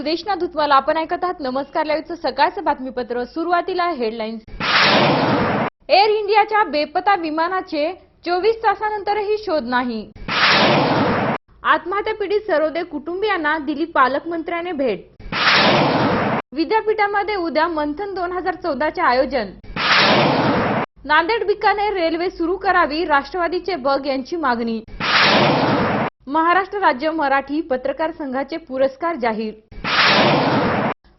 सुदेशना धुतवाल. आपण ऐकत आहात नमस्कार लाईव्हचं सकाळचं बातमीपत्र. सुरुवातीला हेडलाईन्स. एअर इंडियाच्या बेपता विमानाचे चोवीस तासानंतरही शोध नाही. आत्महत्या पीडित सरोदे कुटुंबियांना दिली पालकमंत्र्याने भेट. विद्यापीठामध्ये उद्या मंथन दोन हजार चौदाचे आयोजन. नांदेड बिकानेर रेल्वे सुरू करावी राष्ट्रवादीचे बग यांची मागणी. महाराष्ट्र राज्य मराठी पत्रकार संघाचे पुरस्कार जाहीर.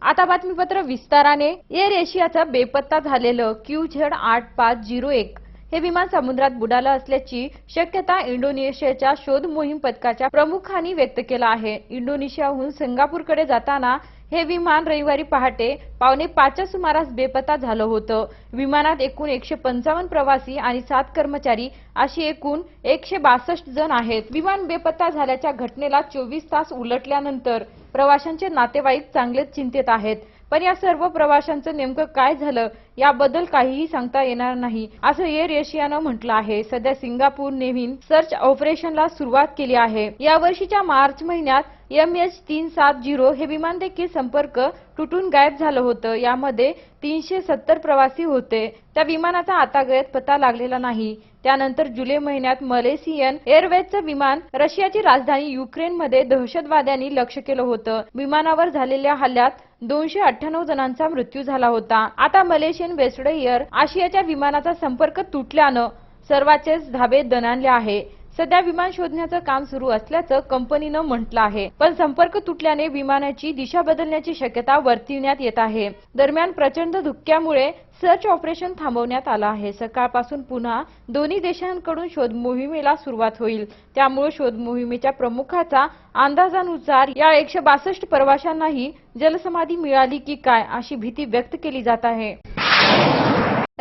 आता बातमीपत्र विस्ताराने. एअर एशियाचं बेपत्ता झालेलं क्यू झेड आठ पाच झिरो एक. हे विमान समुद्रात बुडालं असल्याची शक्यता इंडोनेशियाच्या शोध मोहीम पथकाच्या प्रमुखांनी व्यक्त केला आहे. इंडोनेशियाहून सिंगापूरकडे जाताना हे विमान रविवारी पहाटे पावणे पाचच्या सुमारास बेपत्ता झालं होतं. विमानात एकूण एकशे पंचावन्न प्रवासी आणि सात कर्मचारी अशी एकूण एकशे बासष्ट जण आहेत. विमान बेपत्ता झाल्याच्या घटनेला चोवीस तास उलटल्यानंतर प्रवाशांचे नातेवाईक चांगलेच चिंतेत आहेत. पण या सर्व प्रवाशांचं नेमकं काय झालं याबद्दल काहीही सांगता येणार नाही. असं एअर एशियानं म्हटलं आहे. सध्या सिंगापूर नेव्हीन सर्च ऑपरेशनला सुरुवात केली आहे. या वर्षीच्या मार्च महिन्यात एम एच तीन सात झिरो हे विमान देखील संपर्क तुटून गायब झालं होतं. यामध्ये तीनशे सत्तर प्रवासी होते. त्या विमानाचा आतागत पत्ता लागलेला नाही. त्यानंतर जुलै महिन्यात मलेशियन एअरवेजचं विमान रशियाची राजधानी युक्रेनमध्ये दहशतवाद्यांनी लक्ष केलं होतं. विमानावर झालेल्या हल्ल्यात दोनशे अठ्ठ्याण्णव जणांचा मृत्यू झाला होता. आता मलेशियन वेस्टर्न एअर आशियाच्या विमानाचा संपर्क तुटल्यानं सर्वाचेच धाबे दणाणले आहे. सध्या विमान शोधण्याचं काम सुरू असल्याचं कंपनीनं म्हटलं आहे. पण संपर्क तुटल्याने विमानाची दिशा बदलण्याची शक्यता वर्तविण्यात येत आहे. दरम्यान प्रचंड धुक्यामुळे सर्च ऑपरेशन थांबवण्यात आलं आहे. सकाळपासून पुन्हा दोन्ही देशांकडून शोध मोहिमेला सुरुवात होईल. त्यामुळे शोध मोहिमेच्या प्रमुखाचा अंदाजानुसार या एकशे बासष्ट प्रवाशांनाही जलसमाधी मिळाली की काय अशी भीती व्यक्त केली जात आहे.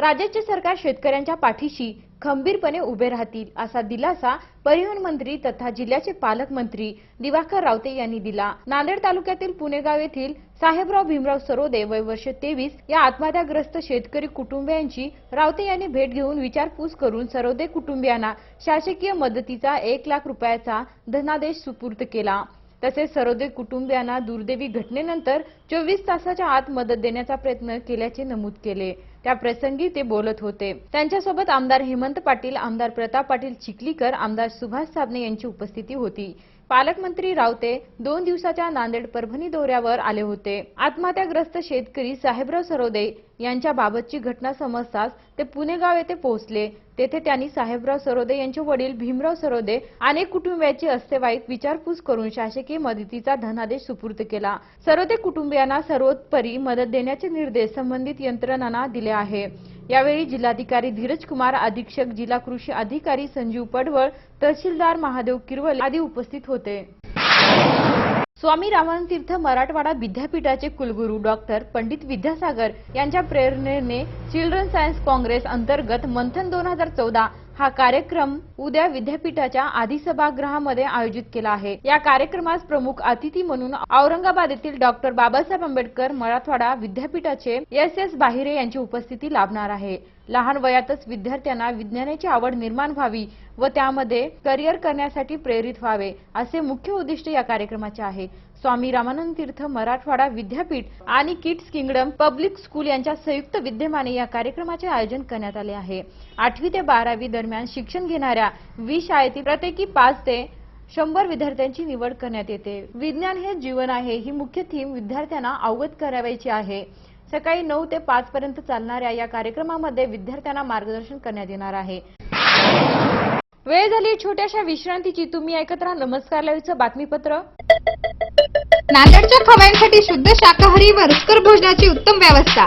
राज्याचे सरकार शेतकऱ्यांच्या पाठीशी खंबीरपणे उभे राहतील असा दिलासा परिवहन मंत्री तथा जिल्ह्याचे पालकमंत्री दिवाकर रावते यांनी दिला. नांदेड तालुक्यातील पुणेगाव येथील साहेबराव भीमराव सरोदे वय वर्ष तेवीस या आत्महत्याग्रस्त शेतकरी कुटुंबियांची रावते यांनी भेट घेऊन विचारपूस करून सरोदे कुटुंबियांना शासकीय मदतीचा एक लाख रुपयाचा धनादेश सुपूर्द केला. तसेच सरोदे कुटुंबियांना दुर्दैवी घटनेनंतर चोवीस तासाच्या आत मदत देण्याचा प्रयत्न केल्याचे नमूद केले. त्या प्रसंगी ते बोलत होते. त्यांच्यासोबत आमदार हेमंत पाटील आमदार प्रताप पाटील चिखलीकर आमदार सुभाष साबणे यांची उपस्थिती होती. पालकमंत्री रावते दोन दिवसाच्या नांदेड परभणी दौऱ्यावर आले होते. आत्महत्याग्रस्त शेतकरी साहेबराव सरोदे यांच्या बाबतची घटना समजताच ते पुणेगाव येथे पोहोचले. तेथे त्यांनी साहेबराव सरोदे यांचे वडील भीमराव सरोदे अनेक कुटुंबियांची अस्तेवाईत विचारपूस करून शासकीय मदतीचा धनादेश सुपूर्द केला. सरोदे कुटुंबियांना सर्वोत्परी मदत देण्याचे निर्देश संबंधित यंत्रणांना दिले आहे. यावेळी जिल्हाधिकारी धीरज कुमार अधीक्षक जिल्हा कृषी अधिकारी संजीव पडवळ तहसीलदार महादेव किरवल आदी उपस्थित होते. स्वामी रामानंद तीर्थ मराठवाडा विद्यापीठाचे कुलगुरू डॉक्टर पंडित विद्यासागर यांच्या प्रेरणेने चिल्ड्रन सायन्स काँग्रेस अंतर्गत मंथन दोन हजार चौदा हा कार्यक्रम उद्या विद्यापीठाच्या आधी सभागृहामध्ये आयोजित केला आहे. या कार्यक्रमास प्रमुख अतिथी म्हणून औरंगाबाद येथील डॉक्टर बाबासाहेब आंबेडकर मराठवाडा विद्यापीठाचे एस एस बाहिरे यांची उपस्थिती लाभणार आहे. लहान वयातच विद्यार्थ्यांना विज्ञानाची आवड निर्माण व्हावी व त्यामध्ये करिअर करण्यासाठी प्रेरित व्हावे असे मुख्य उद्दिष्ट या कार्यक्रमाचे आहे. स्वामी रामानंद तीर्थ मराठवाडा विद्यापीठ आणि किड्स किंगडम पब्लिक स्कूल यांच्या संयुक्त विद्यमाने या कार्यक्रमाचे आयोजन करण्यात आले आहे. आठवी ते बारावी दरम्यान शिक्षण घेणाऱ्या वीस शाळेतील प्रत्येकी पाच ते शंभर विद्यार्थ्यांची निवड करण्यात येते. विज्ञान हे जीवन आहे ही मुख्य थीम विद्यार्थ्यांना अवगत करावायची आहे. सकाळी नऊ ते पाच पर्यंत चालणाऱ्या या कार्यक्रमामध्ये विद्यार्थ्यांना मार्गदर्शन करण्यात येणार आहे. वेळ झाली छोट्याशा विश्रांतीची. तुम्ही ऐकत राहा नमस्कार लाईव्हचं बातमीपत्र. नांदेडच्या खवयांसाठी शुद्ध शाकाहारी व रुचकर भोजनाची उत्तम व्यवस्था.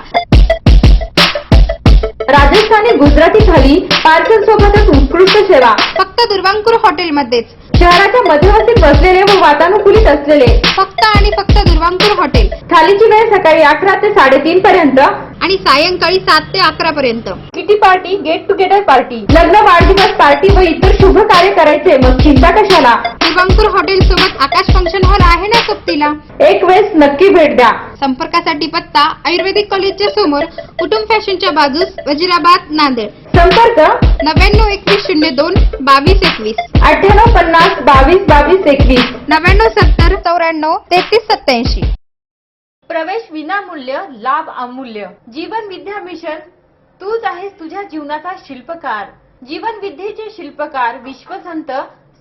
राजस्थानी गुजराती थाली पार्सल सोबतच उत्कृष्ट सेवा. फक्त दुर्वांकूर हॉटेलमध्येच. शहराच्या मध्यवर्ती बसलेले व वातानुकूलित असलेले. फक्त आणि फक्त दुर्वांकूर हॉटेल. थालीची वेळ सकाळी अकरा ते साडेतीन पर्यंत. आणि सायंकाळी सात ते अकरा पर्यंत. Kitty party get together party लग्न वाढदिवस पार्टी व इतर शुभ कार्य करायचे. मग चिंता कशाला दुर्वांकूर हॉटेल सोबत आकाश फंक्शन हॉल आहे ना सोबतीला एक वेळेस नक्की भेट द्या. संपर्कासाठी पत्ता आयुर्वेदिक कॉलेजच्या समोर कुटुंब फॅशनच्या बाजूस वजिराबाद नांदेड. संपर्क नव्याण्णव एकवीस शून्य दोन बावीस एकवीस. अठ्ठ्याण्णव पन्नास बावीस बावीस एकवीस. नव्याण्णव सत्तर चौऱ्याण्णव तेहतीस सत्याऐंशी प्रवेश विनामूल्य लाभ अमूल्य. जीवन विद्या मिशन तूच आहेस तुझ्या जीवनाचा शिल्पकार. जीवन विद्येचे शिल्पकार विश्वसंत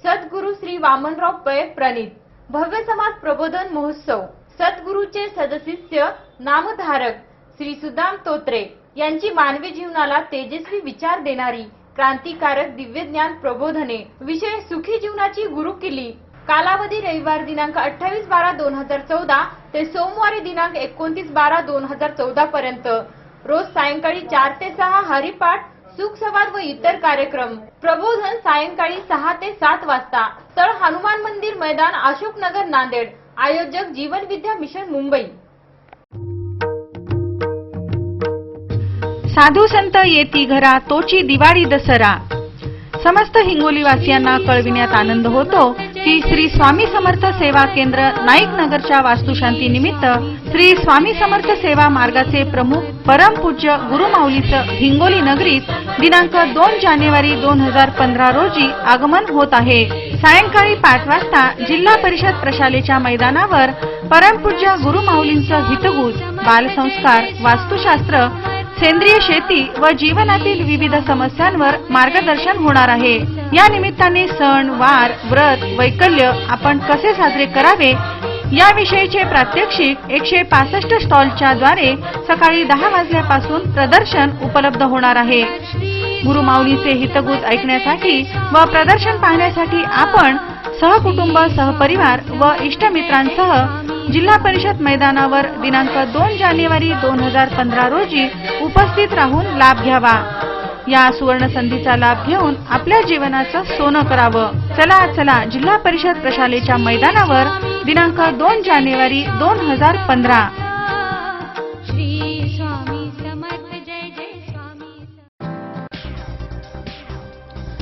सद्गुरु श्री वामनराव पै प्रणित. भव्य समाज प्रबोधन महोत्सव. सद्गुरूचे सदशिष्य नामधारक श्री सुदाम तोत्रे यांची मानवी जीवनाला तेजस्वी विचार देणारी क्रांतिकारक दिव्य ज्ञान प्रबोधने विषय सुखी जीवनाची गुरुकिल्ली कालावधी रविवार दिनांक अठ्ठावीस बारा दोन हजार चौदा ते सोमवारी दिनांक एकोणतीस बारा दोन हजार चौदा पर्यंत. रोज सायंकाळी चार ते सहा हरिपाठ सुखसवाद व इतर कार्यक्रम. प्रबोधन सायंकाळी सहा ते सात वाजता. स्थळ हनुमान मंदिर मैदान अशोकनगर नांदेड. आयोजक जीवन विद्या मिशन मुंबई. साधू संत येती घरा तोची दिवाळी दसरा. समस्त हिंगोलीवासियांना कळविण्यात आनंद होतो. की श्री स्वामी समर्थ सेवा केंद्र नाईक नगरच्या वास्तुशांती निमित्त श्री स्वामी समर्थ सेवा मार्गाचे प्रमुख परमपूज्य गुरुमाऊलीचं हिंगोली नगरीत दिनांक दोन जानेवारी दोन हजार पंधरा रोजी आगमन होत आहे. सायंकाळी पाच वाजता जिल्हा परिषद प्रशालेच्या मैदानावर परमपूज्य गुरुमाऊलींचं हितगुज बालसंस्कार वास्तुशास्त्र सेंद्रिय शेती व जीवनातील विविध समस्यांवर मार्गदर्शन होणार आहे. या निमित्ताने सण वार व्रत वैकल्य आपण कसे साजरे करावे? याविषयीचे प्रात्यक्षिक एकशे पासष्ट स्टॉलच्या द्वारे सकाळी दहा वाजल्यापासून प्रदर्शन उपलब्ध होणार आहे. गुरुमाऊलीचे हितगुज ऐकण्यासाठी व प्रदर्शन पाहण्यासाठी आपण सहकुटुंब सहपरिवार व इष्टमित्रांसह जिल्हा परिषद मैदानावर दिनांक दोन जानेवारी दोन हजार पंधरा रोजी उपस्थित राहून लाभ घ्यावा. या सुवर्ण संधीचा लाभ घेऊन आपल्या जीवनाचं सोनं करावं. चला चला जिल्हा परिषद प्रशालेच्या मैदानावर दिनांक दोन जानेवारी दोन हजार पंधरा.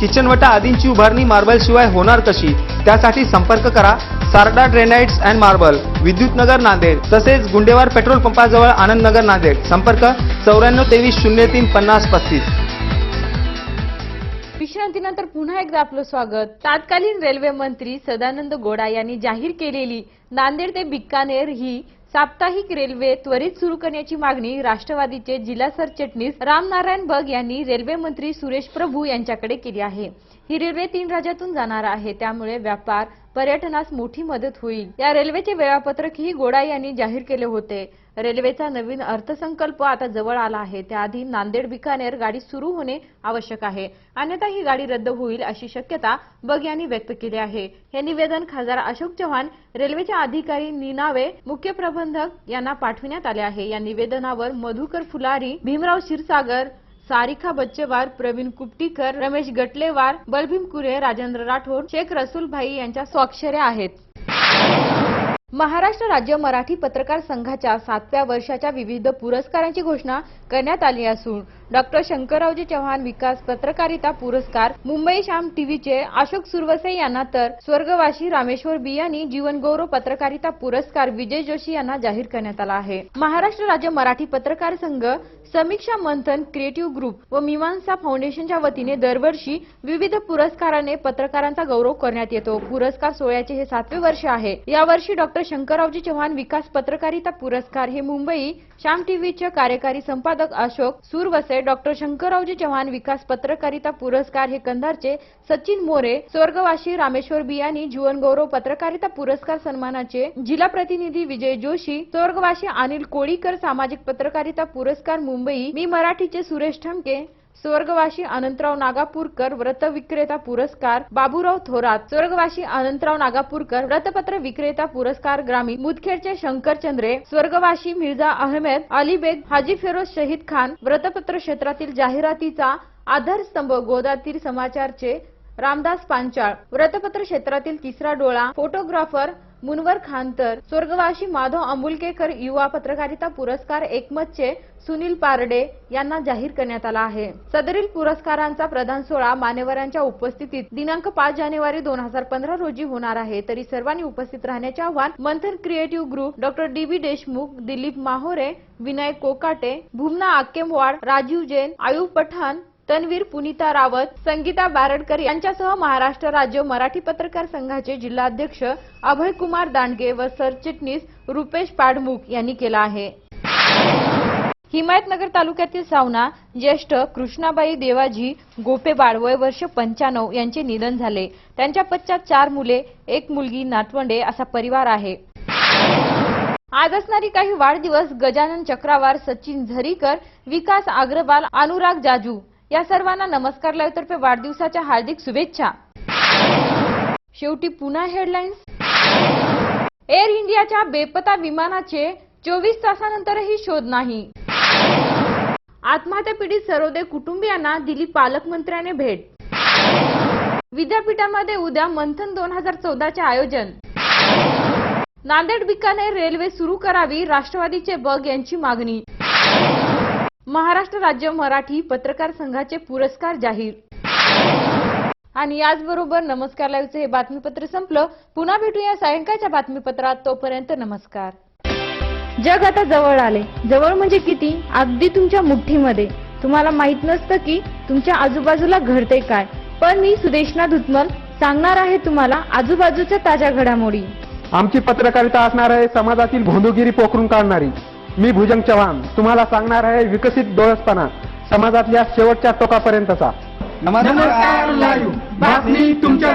किचनवटा आदींची उभारणी मार्बल शिवाय होणार कशी? त्यासाठी संपर्क करा. Sarda granites and marble Vidyutnagar Nanded तसेच गुंडेवार पेट्रोल पंपाजवळ आनंदनगर नांदेड. संपर्क चौऱ्याण्णव तेवीस शून्य तीन पन्नास पस्तीस. विश्रांतीनंतर पुन्हा एकदा आपलं स्वागत. तत्कालीन रेल्वे मंत्री सदानंद गोडा यांनी जाहीर केलेली नांदेड ते बिकानेर ही साप्ताहिक रेल्वे त्वरित सुरू करण्याची मागणी राष्ट्रवादीचे जिल्हा सरचिटणीस रामनारायण बग यांनी रेल्वे मंत्री सुरेश प्रभू यांच्याकडे केली आहे. ही रेल्वे तीन राज्यातून जाणार आहे. त्यामुळे व्यापार पर्यटनास मोठी मदत होईल. या रेल्वेचे वेळापत्रकही गोडा यांनी जाहीर केले होते. रेल्वेचा नवीन अर्थसंकल्प आता जवळ आला आहे. त्याआधी नांदेड बिकानेर गाडी सुरू होणे आवश्यक आहे. अन्यथा ही गाडी रद्द होईल अशी शक्यता बग यांनी व्यक्त केली आहे. हे निवेदन खासदार अशोक चव्हाण रेल्वेच्या अधिकारी निनावे मुख्य प्रबंधक यांना पाठविण्यात आले आहे. या निवेदनावर मधुकर फुलारी भीमराव क्षीरसागर सारिका बच्चेवार प्रवीण कुपटीकर रमेश गटलेवार बलभीम कुरे राजेंद्र राठोड शेख रसूल भाई यांच्या स्वाक्षऱ्या आहेत. महाराष्ट्र राज्य मराठी पत्रकार संघाच्या सातव्या वर्षाच्या विविध पुरस्कारांची घोषणा करण्यात आली असून डॉक्टर शंकररावजी चव्हाण विकास पत्रकारिता पुरस्कार मुंबई शाम टीव्हीचे अशोक सुरवसे यांना तर स्वर्गवासी रामेश्वर बियानी जीवनगौरव पत्रकारिता पुरस्कार विजय जोशी यांना जाहीर करण्यात आला आहे. महाराष्ट्र राज्य मराठी पत्रकार संघ समीक्षा मंथन क्रिएटिव्ह ग्रुप व मीमांसा फाउंडेशनच्या वतीने दरवर्षी विविध पुरस्काराने पत्रकारांचा गौरव करण्यात येतो. पुरस्कार सोहळ्याचे हे सातवे वर्ष आहे. यावर्षी डॉक्टर शंकररावजी चव्हाण विकास पत्रकारिता पुरस्कार हे मुंबई श्याम टीव्हीचे कार्यकारी संपादक अशोक सुरवसे डॉक्टर शंकररावजी चव्हाण विकास पत्रकारिता पुरस्कार हे कंधारचे सचिन मोरे स्वर्गवासी रामेश्वर बियानी जीवनगौरव पत्रकारिता पुरस्कार सन्मानाचे जिल्हा प्रतिनिधी विजय जोशी स्वर्गवासी अनिल कोळीकर सामाजिक पत्रकारिता पुरस्कार मुंबई मी मराठीचे सुरेश ठमके स्वर्गवासी अनंतराव नागापूरकर व्रत विक्रेता पुरस्कार बाबूराव थोरात स्वर्गवासी अनंतराव नागापूरकर व्रतपत्र विक्रेता पुरस्कार ग्रामीण मुदखेडचे शंकर चंद्रे स्वर्गवासी मिर्झा अहमेद अलीबेग हाजी फिरोज शहीद खान व्रतपत्र क्षेत्रातील जाहिरातीचा आधारस्तंभ गोदातीर समाचारचे रामदास पांचाळ व्रतपत्र क्षेत्रातील तिसरा डोळा फोटोग्राफर मुनवर खानतर स्वर्गवासी माधव अंबुलकेकर युवा पत्रकारिता पुरस्कार एकमतचे सुनील पारडे यांना जाहीर करण्यात आला आहे. सदरील पुरस्कारांचा प्रदान सोहळा मान्यवरांच्या उपस्थितीत दिनांक पाच जानेवारी दोन हजार पंधरा रोजी होणार आहे. तरी सर्वांनी उपस्थित राहण्याचे आवाहन Manthan creative group doctor D B Deshmukh Dilip Mahore Vinayak Kokate Bhumana Akkemwad Rajiv Jain Ayub Pathan Tanveer Punita Rawat Sangeeta Baradkar यांच्यासह महाराष्ट्र राज्य मराठी पत्रकार संघाचे जिल्हाध्यक्ष अभय कुमार दांडगे व सरचिटणीस रुपेश पाडमुख यांनी केला आहे. हिमायतनगर तालुक्यातील सावना ज्येष्ठ कृष्णाबाई देवाजी गोपेबाळ वय वर्ष पंच्याण्णव यांचे निधन झाले. त्यांच्या पश्चात चार मुले एक मुलगी नातवंडे असा परिवार आहे. आज असणारी काही वाढदिवस गजानन चक्रावार सचिन झरीकर विकास अग्रवाल अनुराग जाजू या सर्वांना नमस्कार लाईव्हतर्फे वाढदिवसाच्या हार्दिक शुभेच्छा. शेवटी पुन्हा हेडलाईन्स एअर इंडियाच्या बेपता विमानाचे चोवीस तासानंतरही शोध नाही. आत्महत्या पीडित सरोदे कुटुंबियांना दिली पालकमंत्र्याने भेट. विद्यापीठामध्ये उद्या मंथन दोन हजार चौदाचे आयोजन. नांदेड बिकानेर रेल्वे सुरू करावी राष्ट्रवादीचे बग यांची मागणी. महाराष्ट्र राज्य मराठी पत्रकार संघाचे पुरस्कार जाहीर. आणि याचबरोबर नमस्कार लाईव्हचे हे बातमीपत्र संपलं. पुन्हा भेटूया सायंकाळच्या बातमीपत्रात. तोपर्यंत नमस्कार. जग आता जवळ आले. जवळ म्हणजे किती? अगदी तुमच्या मुठ्ठीमध्ये. तुम्हाला माहीत नसतं की तुमच्या आजूबाजूला घडते काय. पण मी सुदेशना धुतमल सांगणार आहे तुम्हाला आजूबाजूच्या ताज्या घडामोडी. आमची पत्रकारिता असणार आहे समाजातील भोंदूगिरी पोखरून काढणारी. मी भुजंग चव्हाण. तुम्हाला सांगणार आहे विकसित डोळसपणा समाजातल्या शेवटच्या टोकापर्यंतचा. नमस्कार बातमी तुमच्या